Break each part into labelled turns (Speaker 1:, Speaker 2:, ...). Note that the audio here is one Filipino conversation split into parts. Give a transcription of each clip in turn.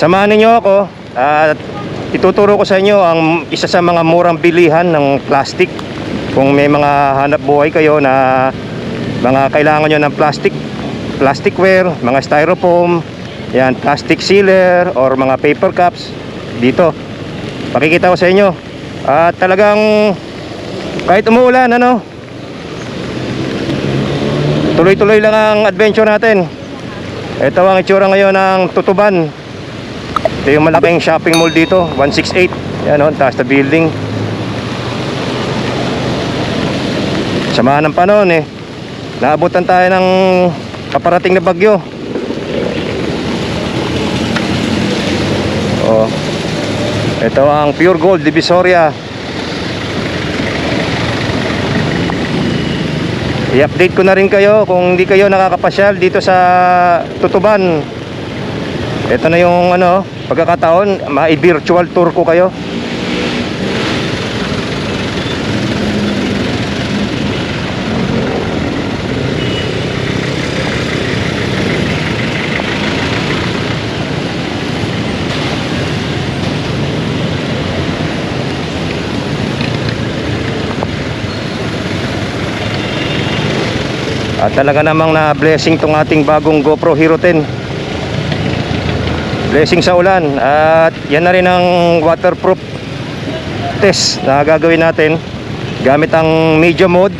Speaker 1: Samahan ninyo ako at ituturo ko sa inyo ang isa sa mga murang bilihan ng plastic. Kung may mga hanap buhay kayo na mga kailangan nyo ng plastic, plasticware, mga styrofoam, yan, plastic sealer or mga paper cups dito. Pakikita ko sa inyo. At talagang kahit umuulan, ano, tuloy-tuloy lang ang adventure natin. Ito ang itsura ngayon ng Tutuban. Ito yung malaking shopping mall dito, 168. Yan o, taas na building. Samahan ng panahon eh. Naabutan tayo ng kaparating na bagyo. Oh. Ito ang Pure Gold Divisoria. I-update ko na rin kayo kung hindi kayo nakakapasyal dito sa Tutuban. Ito na yung ano, pagkakataon, ma-virtual tour ko kayo. At talaga namang na blessing tong ating bagong GoPro Hero 10. Blessing sa ulan at yan na rin ang waterproof test na gagawin natin gamit ang media mode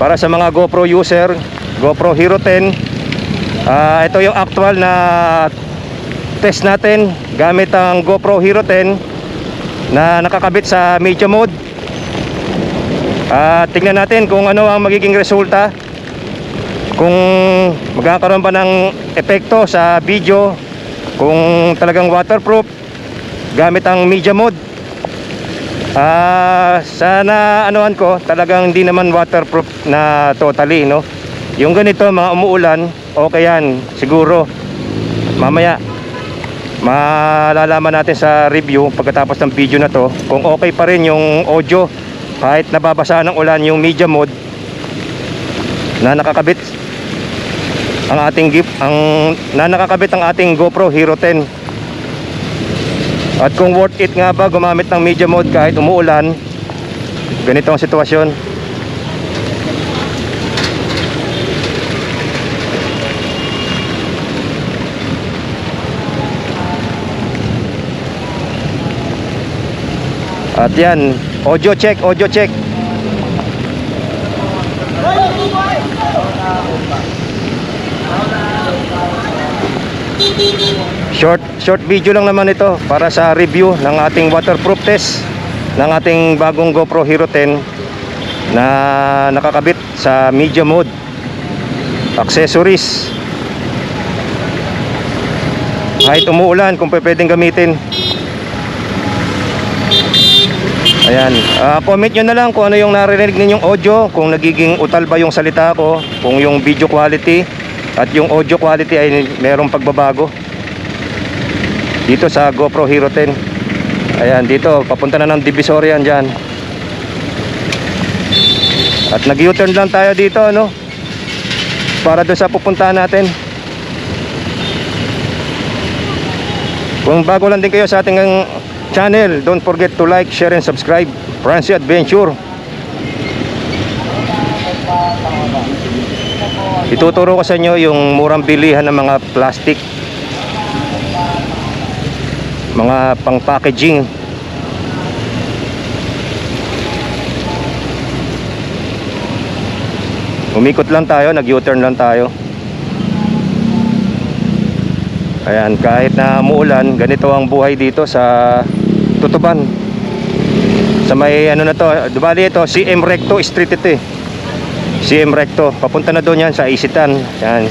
Speaker 1: para sa mga GoPro user, GoPro Hero 10. Ah, ito yung actual na test natin gamit ang GoPro Hero 10 na nakakabit sa media mode. At tingnan natin kung ano ang magiging resulta kung magkakaroon pa ng epekto sa video kung talagang waterproof gamit ang media mode. Ah sana anuhan ko talagang hindi naman waterproof na totally no? Yung ganito mga umuulan okay yan siguro. Mamaya malalaman natin sa review pagkatapos ng video na to kung okay pa rin yung audio. Kahit nababasa ng ulan yung media mode na nakakabit ang ating gift ang na nakakabit ang ating GoPro Hero 10 at kung worth it nga ba gumamit ng media mode kahit umuulan ganito ang sitwasyon. At yan audio check audio check Short short video lang naman ito para sa review ng ating waterproof test ng ating bagong GoPro Hero 10 na nakakabit sa media mode. Accessories. Kahit umuulan kung pwedeng gamitin. Ayan, Ah, comment nyo na lang kung ano yung naririnig ninyong audio, kung nagiging utal ba yung salita ko, kung yung video quality at yung audio quality ay merong pagbabago. Dito sa GoPro Hero 10 ayan dito papunta na ng Divisoria dyan. At nag U-turn lang tayo dito ano? Para doon sa pupuntahan natin. Kung bago lang din kayo sa ating channel don't forget to like, share and subscribe. Francie Adventure Ituturo ko sa inyo yung murang bilihan ng mga plastic. Mga pang packaging. Umikot lang tayo nag U-turn lang tayo. Ayan kahit na muulan ganito ang buhay dito sa Tutuban. Sa may ano na to dubali ito CM Recto Street ito eh CM Recto. Papunta na doon yan sa Isitan. Yan.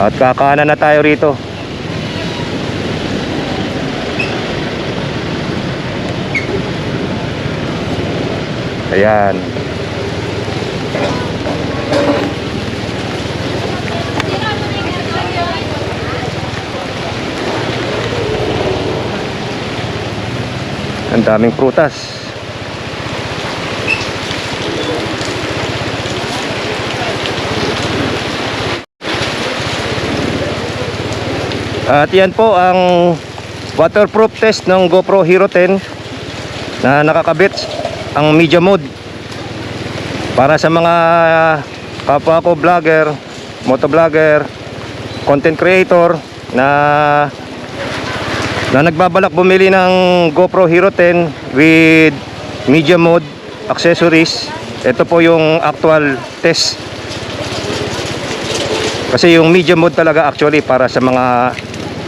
Speaker 1: At kakanan na tayo rito. Ayan. Ang daming prutas At yan po ang waterproof test ng GoPro Hero 10 na nakakabit ang media mode para sa mga kapwa ko vlogger, motovlogger, content creator na na nagbabalak bumili ng GoPro Hero 10 with media mode accessories. Ito po yung actual test kasi yung medium mode talaga actually para sa mga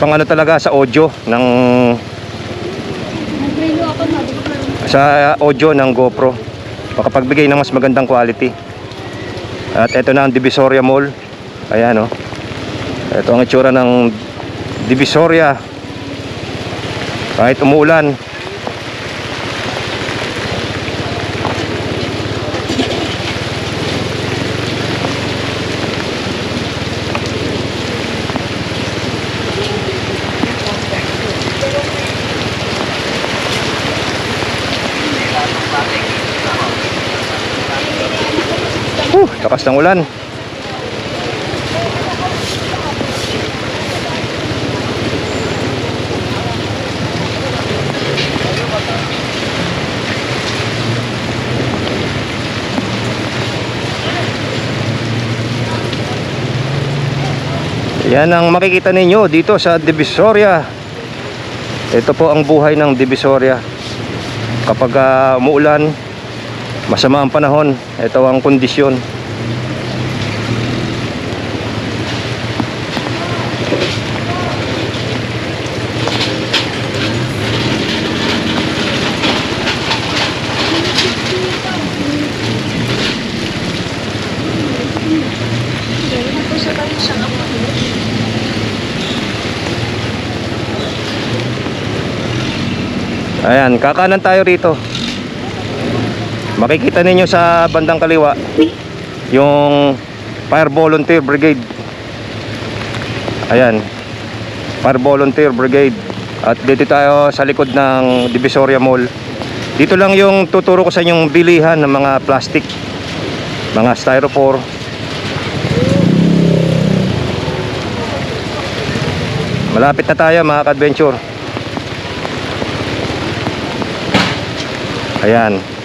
Speaker 1: pang ano talaga sa audio ng sa audio ng GoPro. Makapagbigay ng mas magandang quality. At ito na ang Divisoria Mall. Ayan oh. Ito ang itsura ng Divisoria. Kahit umuulan. Uh, lakas ng ulan. Yan ang makikita ninyo dito sa Divisoria. Ito po ang buhay ng Divisoria. Kapag ah, umuulan, masama ang panahon. Ito ang kondisyon. Ayan kakanan tayo rito makikita ninyo sa bandang kaliwa yung fire volunteer brigade. Ayan fire volunteer brigade. At dito tayo sa likod ng Divisoria Mall. Dito lang yung tuturo ko sa inyong bilihan ng mga plastic mga styrofoam. Malapit na tayo mga ka-adventure. Ayan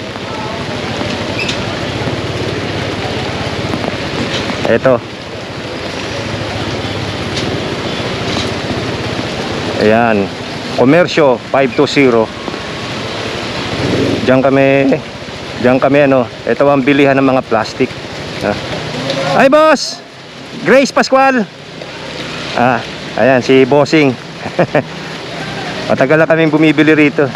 Speaker 1: Ito. Ayan. Komersyo 520. Diyan kami Diyan kami ano. Ito ang bilihan ng mga plastic. Ah. Ay boss. Grace Pascual. Ah, ayan si Bossing. Matagal na kaming bumibili rito.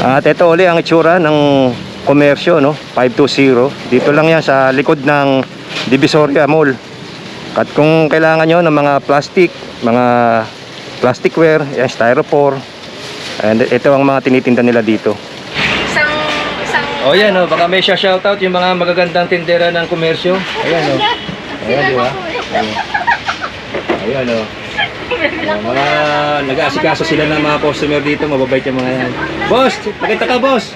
Speaker 1: At ito uli ang itsura ng komersyo, no? 520. Dito lang yan sa likod ng Divisoria Mall. At kung kailangan nyo ng mga plastic, mga plasticware, yan, styrofoam. And ito ang mga tinitinda nila dito.
Speaker 2: Isang, isang...
Speaker 1: Oh, yan, oh. Baka may shoutout yung mga magagandang tindera ng komersyo. Ayan, oh. Ayan, di ba? Ayan. Ayan, oh. Oh, mga nag-aasikaso sila ng mga customer dito, mababait yung mga yan. Boss, pakita ka boss.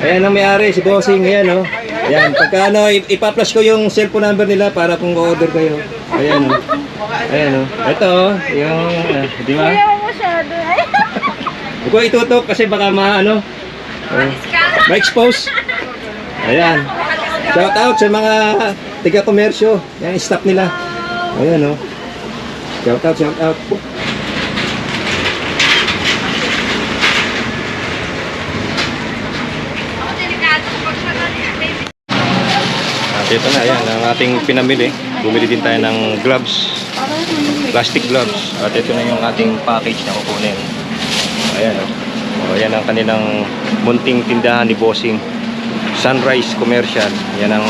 Speaker 1: Ayan ang may-ari, si Bossing, ayan oh. Ayan, pagka ano, ip- ipa-flash ko yung cellphone number nila para kung order kayo. Ayan oh. Ayan oh. Ito oh, yung, ah, di ba?
Speaker 2: Ayaw masyado. Ay,
Speaker 1: Huwag ko itutok kasi baka ma, ano, uh, ma-expose. Ayan. Shout out sa mga tiga-komersyo. Yan, staff nila. Ayan oh. Shout out, shout out. Ito na, ayan, ang ating pinamili. Bumili din tayo ng gloves, plastic gloves. At ito na yung ating package na kukunin. Ayan, oh. Oh, ayan ang kanilang munting tindahan ni Bossing. Sunrise Commercial. Yan ang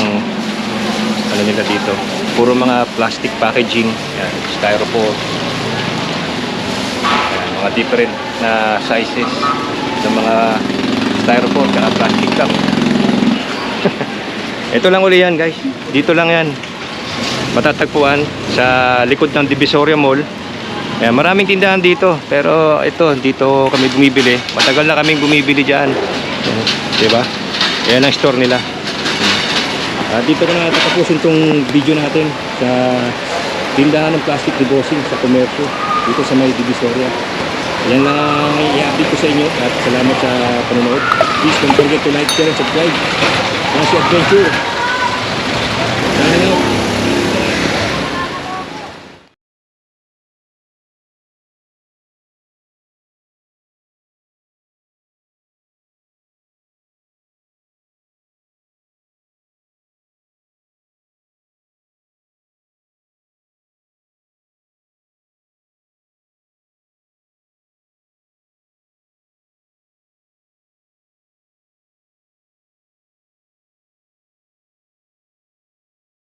Speaker 1: ano nila dito. Puro mga plastic packaging. Yan, styrofoam. Ayan, mga different na sizes ng mga styrofoam at plastic cup. Ito lang uli yan guys. Dito lang yan. Matatagpuan sa likod ng Divisoria Mall. Ayan, maraming tindahan dito, pero ito, dito kami bumibili. Matagal na kaming bumibili dyan. Ayan, diba? Ayan ang store nila. Ah, dito na tatapusin tong video natin sa tindahan ng plastic debossing sa komersyo dito sa may Divisoria. Yan lang ang i-update ko sa inyo at salamat sa panonood. Please don't forget to like, share, and subscribe. Yan si Adventure. Sana nga.